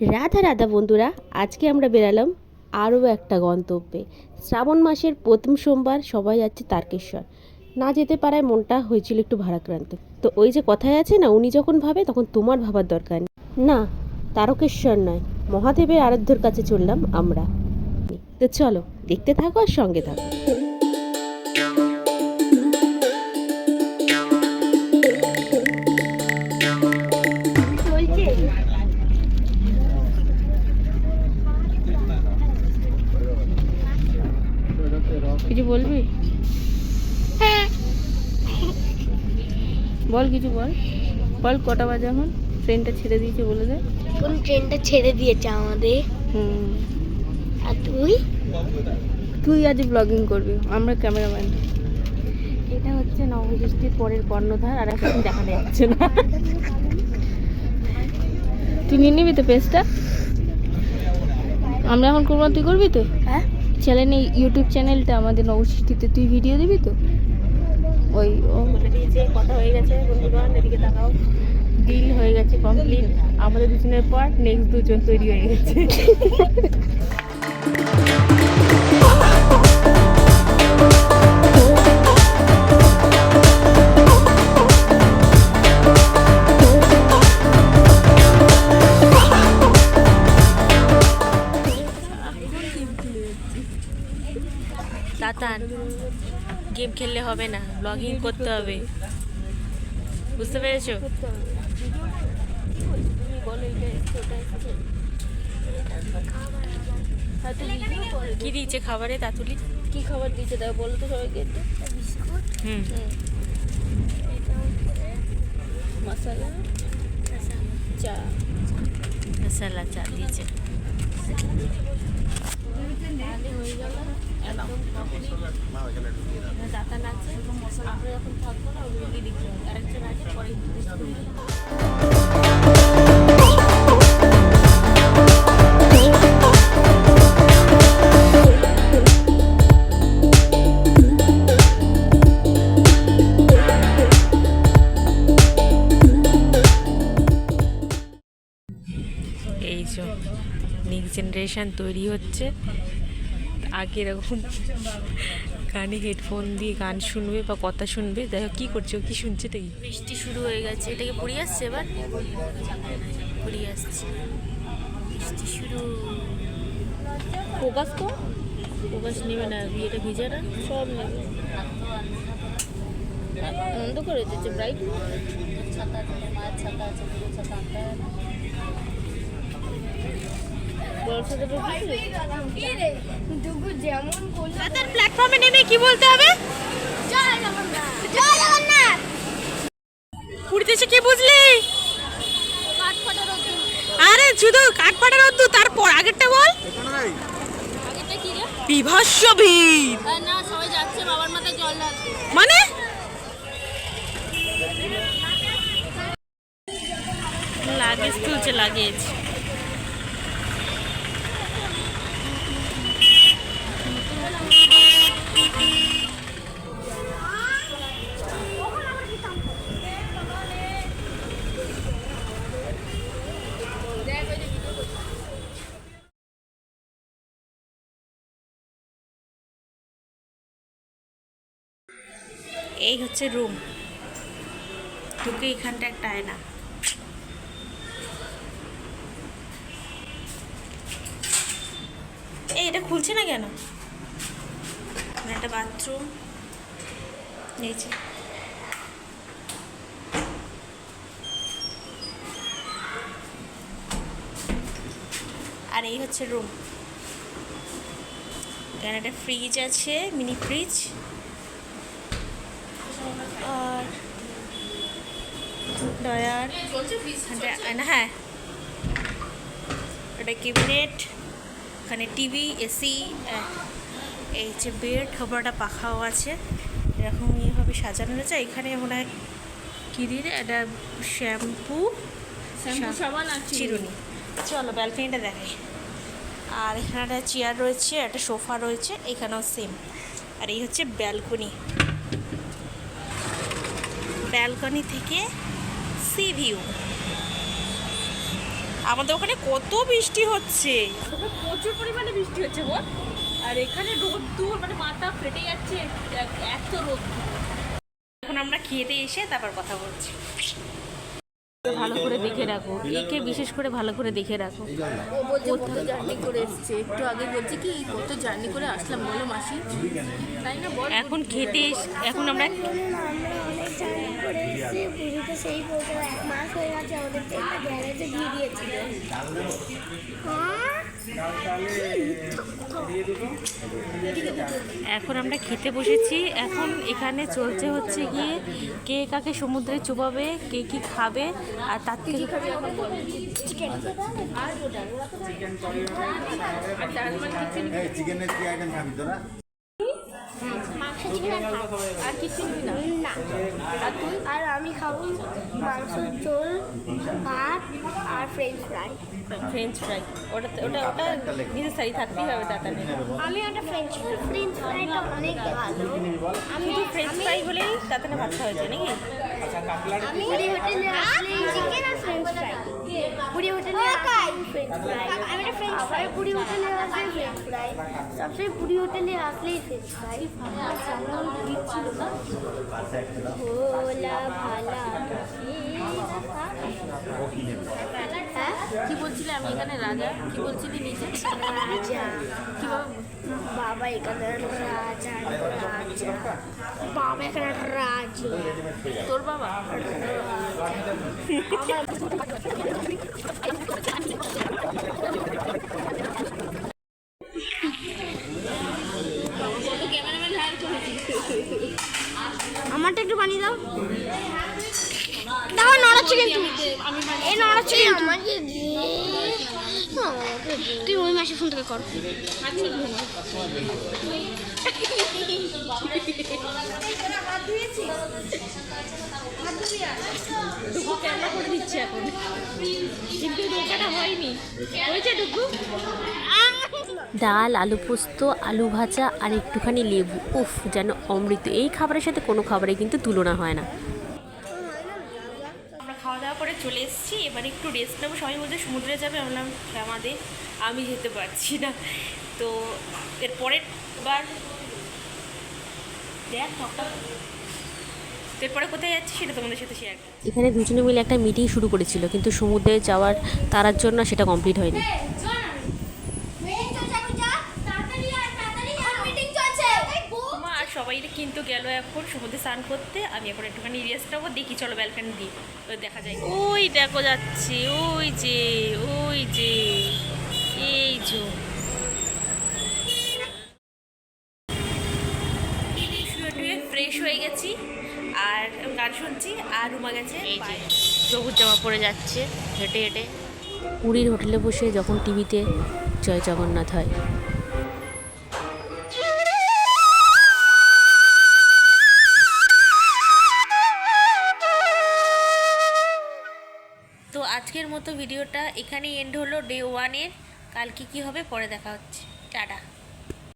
রাধা রাধা বন্ধুরা, আজকে আমরা বেরালাম আরও একটা গন্তব্যে। শ্রাবণ মাসের প্রথম সোমবার সবাই যাচ্ছে তারকেশ্বর। না যেতে পারায় মনটা হয়েছিল একটু ভারাক্রান্ত। তো ওই যে কথায় আছে না, উনি যখন ভাবে তখন তোমার ভাবার দরকার নেই। না, তারকেশ্বর নয়, মহাদেবের আরাধ্যর কাছে চললাম আমরা। তো চলো, দেখতে থাকো আর সঙ্গে থাকো। কিছু বলবি? বল কিছু বল। বল কটা বাজে এখন? ট্রেনটা ছেড়ে দিয়েছে বলে দে। কোন ট্রেনটা ছেড়ে দিয়েছে আমাদের। হুম। আর তুই? তুই আজ ব্লগিং করবি আমরা ক্যামেরাম্যান এটা হচ্ছে নবদৃষ্টির পরের কর্ণধার আর এখন দেখা যাচ্ছে না। তুই নিয়ে নিবি তো পেজটা আমরা এখন করব তুই করবি তো? হ্যাঁ। চ্যানেলে ইউটিউব চ্যানেলটা আমাদের নবসৃষ্টিতে। তুই ভিডিও দিবি তো? ওই ও। বলে দিয়েছে কথা হয়ে গেছে বন্ধুগণ এদিকে তাকাও। ডিল হয়ে গেছে কমপ্লিট আমাদের দুজনের পর নেক্সট দুজন তৈরি হয়ে গেছে। গেম খেললে হবে না ব্লগিং করতে হবে। বুঝতে পেরেছ? কি দিয়েছে খাবারে তাতুলি? কি খাবার দিয়েছে তা বলো তো সবাইকে একটু। হুম। মশলা চা। মশলা চা দিয়েছে। দাতান আছে আমরা যখন থাকব না ওগুলো আরেকজন আছে পরে জেনারেশন তৈরি হচ্ছে। আগে এরকম কানে হেডফোন দিয়ে গান শুনবে বা কথা শুনবে দেখো কি করছে ও কি শুনছে তাই বৃষ্টি শুরু হয়ে গেছে এটাকে পড়ে আসছে এবার? পড়ে আসছে। বৃষ্টি শুরু। ফোকাস তো ফোকাস নেবে না বিয়েটা ভিজে না। সব নেবে। আনন্দ করে দিচ্ছে ব্রাইট যেমন প্ল্যাটফর্মে নেমে কি বলতে হবে? পুরীতে এসে কি বুঝলি? আরে শুধু কাঠপাটা রোদ্দু তারপর আগেরটা বল। আগেরটা কি রে? বিভৎস ভিড়। না সবাই যাচ্ছে বাবার মাথায় জল মানে? লাগেজ তুলছে লাগেজ। এই হচ্ছে রুম ঢুকে এখানটা একটা আয়না। এই, এটা খুলছে না কেন? একটা বাথরুম যে। আর এই হচ্ছে রুম এখানে একটা ফ্রিজ আছে মিনি ফ্রিজ আর ডয়ার হ্যাঁ। এটা ক্যাবিনেট এখানে টিভি এসি এই হচ্ছে বেড খবরটা পাখাও আছে। এরকম ইয়েভাবে সাজানো রয়েছে। এখানে মনে হয় কী দিয়ে এটা শ্যাম্পু চিরুনি। চলো ব্যালকনিটা দেখাই। আর এখানে একটা চেয়ার রয়েছে একটা সোফা রয়েছে এখানেও সেম আর এই হচ্ছে ব্যালকনি ব্যালকনি থেকে সি ভিউ। আমাদের ওখানে কত বৃষ্টি হচ্ছে। প্রচুর পরিমাণে বৃষ্টি হচ্ছে বল আর এখানে রোদ্দুর মানে মাথা ফেটে যাচ্ছে এত রোদ্দুর। এখন আমরা খেতে এসে তারপর কথা বলছি। ভালো করে দেখে রাখো একে বিশেষ করে ভালো করে দেখে রাখো। ও বলছে কত জার্নি করে এসছে। একটু আগে বলছে কি কত জার্নি করে আসলাম বলো মাসি। তাই না বল এখন খেতে এখন আমরা করে এসেছি পুরীতে সেই পৌঁছে এক মাস হয়ে গেছে আমাদের ট্রেনটা গ্যারেজে দিয়ে দিয়েছিল? এখন আমরা খেতে বসেছি। এখন এখানে চলছে হচ্ছে গিয়ে কে কাকে সমুদ্রে চুবাবে কে কি খাবে আর তার থেকে চিকেন আর কিছু না? আর তুই আর আমি খাব মাংসের ঝোল ভাত আর ফ্রেঞ্চ ফ্রাই ফ্রেঞ্চ ফ্রাই ওটা ওটা ওটা নেসেসারি থাকতেই হবে তাড়াতাড়ি আমি একটা ফ্রেঞ্চ ফ্রাই ফ্রেঞ্চ ফ্রাইটা অনেক ভালো। আমি ফ্রেঞ্চ ফ্রাই হলেই তাড়াতাড়ি ভাত খাওয়া হয়েছে নাকি? আমি পুরি হোটেলে আসলে চিকেন আর ফ্রেঞ্চ ফ্রাই পুরি হোটেলে ফ্রেঞ্চ ফ্রাই আমি একটা ফ্রেঞ্চ ফ্রাই পুরি হোটেলে আসলে ফ্রেঞ্চ ফ্রাই সবসময় পুরী হোটেলে আসলেই ফ্রেঞ্চ ফ্রাই ভোলা ভালা। কি বলছিলে আমি এখানে রাজা? কি বলছিলি নিজে রাজা। বাবা এখানে রাজা রাজা বাবা এখানে রাজা। তোর বাবা? কত ক্যামেরাম্যান হায়ার করেছি আমারটা একটু বানিয়ে দাও দাও নড়াচ্ছে কিন্তু আমি এই আমাকে। তুই ওই মাসে ফোন থেকে কর। ডাল, আলু পোস্ত, আলু ভাজা আর একটুখানি লেবু। উফ, যেন অমৃত। এই খাবারের সাথে কোনো খাবারের কিন্তু তুলনা হয় না আমরা খাওয়া দাওয়া করে চলে এসেছি, এবার একটু রেস্ট নেব। সবাই বলছে সমুদ্রে যাবে আমরা আমাদের? আমি যেতে পারছি না। তো এর পরের বার দেখ এরপরে কোথায় যাচ্ছি সেটা তোমাদের সাথে শেয়ার এখানে দুজনে মিলে একটা মিটিং শুরু করেছিল, কিন্তু সমুদ্রে যাওয়ার তারার জন্য সেটা কমপ্লিট হয়নি মা আর সবাই কিন্তু গেল এখন সমুদ্রে স্নান করতে। আমি এখন একটুখানি রেস্ট নেব দেখি চলো ব্যালকানি দিই তো দেখা যায়। ওই দেখো যাচ্ছে ওই যে ওই যে এই যে। ফ্রেশ হয়ে গেছি আর গান শুনছি আর রুমা গেছে এই যে সবুজ জামা পরে যাচ্ছে হেঁটে হেঁটে। পুরীর হোটেলে বসে যখন টিভিতে জয় জগন্নাথ হয় মতো ভিডিওটা এখানেই এন্ড হলো ডে ওয়ানের কালকে কী হবে? পরে দেখা হচ্ছে। টাটা।